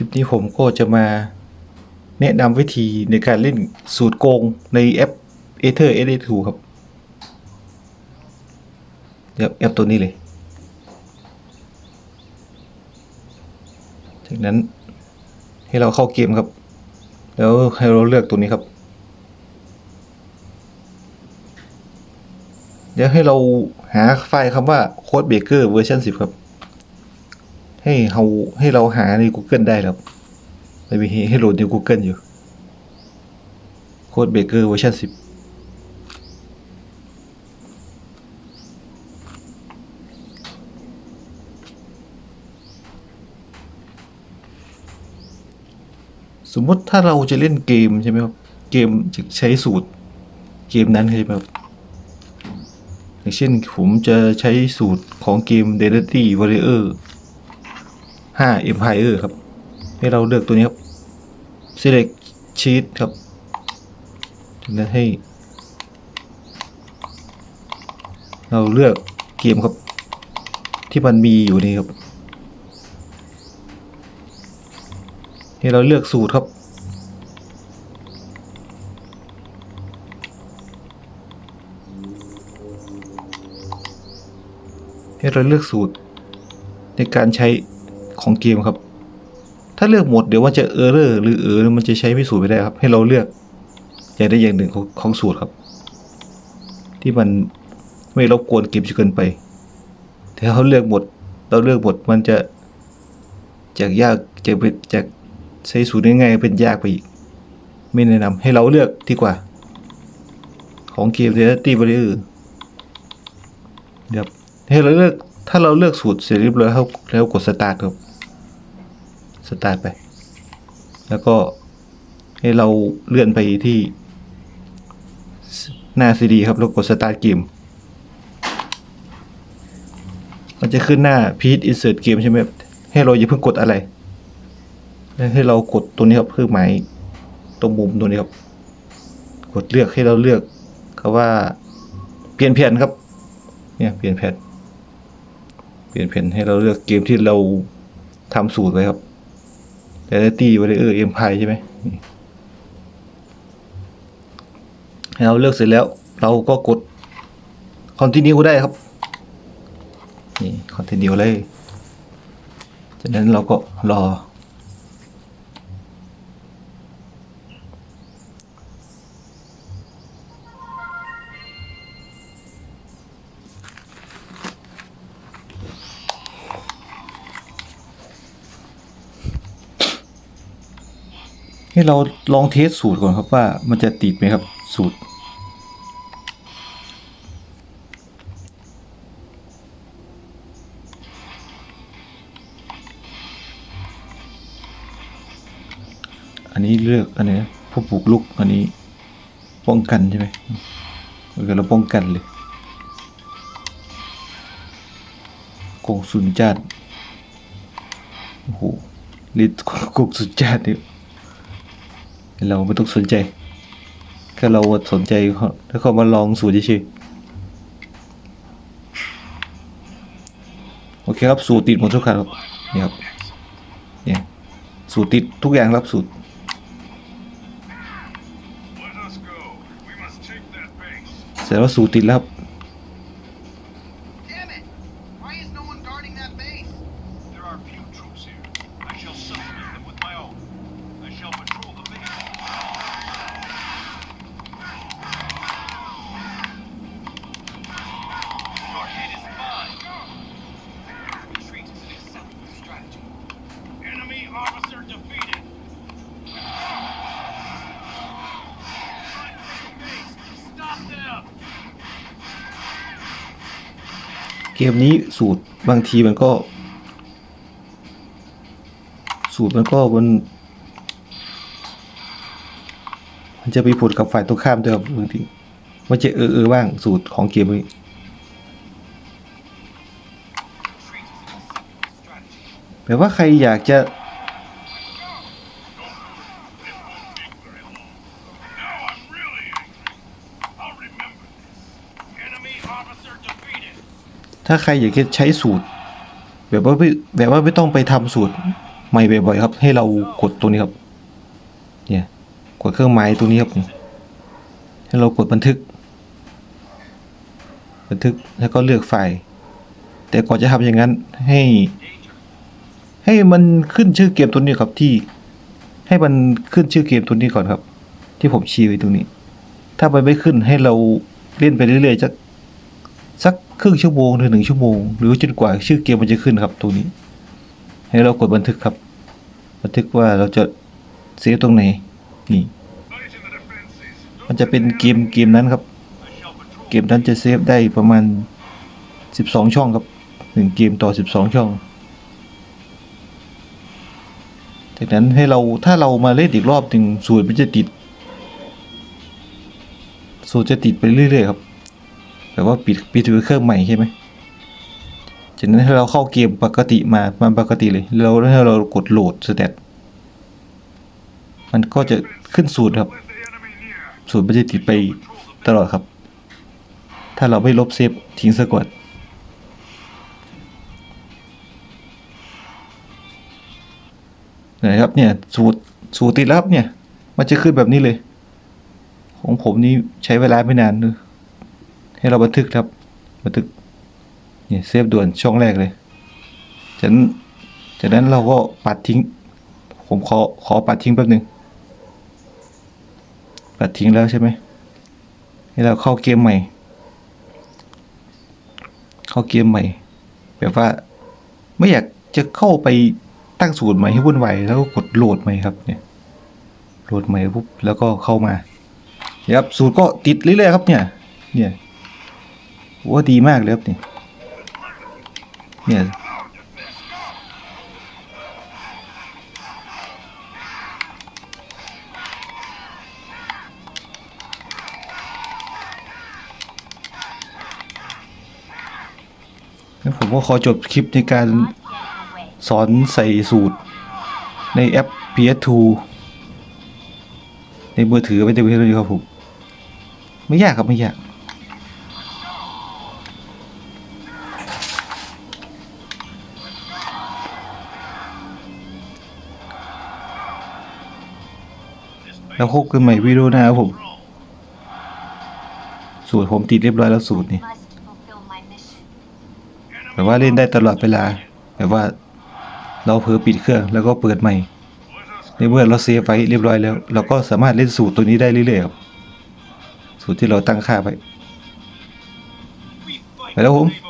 คลิปนี้ผมก็จะมาแนะนำวิธีในการเล่นสูตรโกงในแอป Ether SA2 ครับเดี๋ยวแอปตัวนี้เลย จากนั้นให้เราเข้าเกมครับ แล้วให้เราเลือกตัวนี้ครับ เดี๋ยวให้เราหาไฟล์คำว่าโค้ดเบเกอร์เวอร์ชัน10 ครับ ให้เราให้เราหาใน Google ได้ครับไม่มีให้โหลดใน Google อยู่ โค้ดเบเกอร์เวอร์ชัน10สมมติถ้าเราจะเล่นเกมใช่ไหมครับ เกมจะใช้สูตร เกมนั้นใช่ไหมครับ อย่างเช่นผมจะใช้สูตรของเกม Dynasty Warrior 5 Empire ครับ ให้เราเลือกตัวนี้ครับ Select Sheet ครับจากนั้นให้ เราเลือกเกมครับ ที่มันมีอยู่นี่ครับให้เราเลือกสูตรครับให้เราเลือกสูตรในการใช้ ของเกมครับ ถ้าเลือกหมดเดี๋ยวมันจะเออร์เรอร์หรือเออมันจะใช้ไม่สูตรไม่ได้ครับ ให้เราเลือกอย่างใดอย่างหนึ่งของของสูตรครับ ที่มันไม่รบกวนเกมจนเกินไปแต่ถ้าเราเลือกหมด เราเลือกหมดมันจะจากยากจากเป็นจากใช้สูตรง่ายๆเป็นยากไปอีก ไม่แนะนำให้เราเลือกดีกว่า ของเกมเดลตี้บริเออร์เดี๋ยวให้เราเลือกถ้าเราเลือกสูตรเสร็จเรียบร้อยแล้วแล้วกดสตาร์ทครับ สตาร์ทไป แล้วก็ให้เราเลื่อนไปที่หน้าซีดีครับแล้วกดสตาร์ทเกมมันจะขึ้นหน้า Please insert game ใช่ไหมให้เราอย่าเพิ่งกดอะไร ให้เรากดตัวนี้ครับเพื่อหมายตรงมุมตัวนี้ครับ กดเลือกให้เราเลือกคำว่าเปลี่ยนแผ่นครับ เนี่ยเปลี่ยนแผ่นเปลี่ยนแผ่นให้เราเลือกเกมที่เราทำสูตรไว้ครับ แต่ได้ตีไว้เลยเออเอ็มพายใช่ไหมเราเลือกเสร็จแล้ว เราก็กดคอนติเนียได้ครับ นี่คอนติเนียเลย จากนั้นเราก็รอ ให้เราลองเทสสูตรก่อนครับว่ามันจะติดไหมครับสูตร อันนี้เลือกอันนี้ผู้ปลูกลุกอันนี้ป้องกันใช่ไหมเออเราป้องกันเลยกงสุนจัดโอ้โหลิตกงสุนจัดเนี่ย เราไม่ต้องสนใจแค่เราสนใจถ้าเขามาลองสูตรเฉยๆโอเคครับสูตรติดหมดทุกครั้งครับนี่ครับเนี่ยสูตรติดทุกอย่างรับสูตร Let us go. We must take that base. แสดงว่าสูตรติดแล้วครับ เกมนี้สูตรบางทีมันก็ สูตรมันก็มันมันจะไปผลกับฝ่ายตรงข้ามด้วยครับบางทีมันจะเออเออบ้างสูตรของเกมนี้แปลว่าใครอยากจะ ถ้าใครอยากจะใช้สูตร แบบว่าไม่แบบว่าไม่ต้องไปทำสูตรใหม่บ่อยๆครับ ให้เรากดตรงนี้ครับ เนี่ย กดเครื่องหมายตรงนี้ครับ ให้เรากดบันทึก บันทึกแล้วก็เลือกไฟล์ แต่ก่อนจะทำอย่างนั้นให้ ให้มันขึ้นชื่อเกมตัวนี้ครับที่ ให้มันขึ้นชื่อเกมตัวนี้ก่อนครับ ที่ผมชี้ไว้ตรงนี้ ถ้ามันไม่ขึ้นให้เราเล่นไปเรื่อยๆจะสัก ครึ่งชั่วโมงถึงหนึ่งชั่วโมง หรือจนกว่าชื่อเกมมันจะขึ้นครับตรงนี้ ให้เรากดบันทึกครับ บันทึกว่าเราจะเซฟตรงไหนนี่มันจะเป็นเกมเกมนั้นครับ เกมนั้นจะเซฟได้ประมาณ 12 ช่องครับหนึ่งเกมต่อ 12 ช่องจากนั้นให้เราถ้าเรามาเล่นอีกรอบหนึ่งสูตรมันจะติด สูตรจะติดไปเรื่อยๆครับ แบบว่าปิดปิดเครื่องใหม่ใช่ไหมจากนั้นให้เราเข้าเกมปกติมามันปกติเลยแล้วให้เรากดโหลดสเตตมันก็จะขึ้นสูตรครับ สูตรมันจะติดไปตลอดครับ ถ้าเราไม่ลบเซฟทิ้งซะก่อนนะครับเนี่ยสูตรสูตรติดแล้วครับเนี่ย มันจะขึ้นแบบนี้เลย ของผมนี่ใช้เวลาไม่นานเลย ให้เราบันทึกครับ บันทึกเนี่ยเซฟด่วนช่องแรกเลยจากนั้นจากนั้นเราก็ปัดทิ้ง ผมขอขอปัดทิ้งแป๊บหนึ่งปัดทิ้งแล้วใช่ไหมให้เราเข้าเกมใหม่ เข้าเกมใหม่ แบบว่าไม่อยากจะเข้าไปตั้งสูตรใหม่ให้วุ่นวายแล้วก็กดโหลดใหม่ครับเนี่ยโหลดใหม่ปุ๊บแล้วก็เข้ามานะครับสูตรก็ติดเรื่อยๆครับเนี่ยเนี่ย ว่าดีมากเลยครับเนี่ยเนี่ยผมก็ขอจบคลิปในการสอนใส่สูตรในแอป PS2 ในมือถือไม่ได้เพียงเท่านี้ครับผม ไม่ยากครับ ไม่ยาก แล้วพบกันใหม่วิดีโอหน้าครับผม สูตรผมติดเรียบร้อยแล้วสูตรนี่แบบว่าเล่นได้ตลอดเวลาแบบว่าเราเผลอปิดเครื่องแล้วก็เปิดใหม่ในเมื่อเราเซฟไว้เรียบร้อยแล้ว เราก็สามารถเล่นสูตรตัวนี้ได้เรื่อยๆครับสูตรที่เราตั้งค่าไว้ We fight Hello, to home. save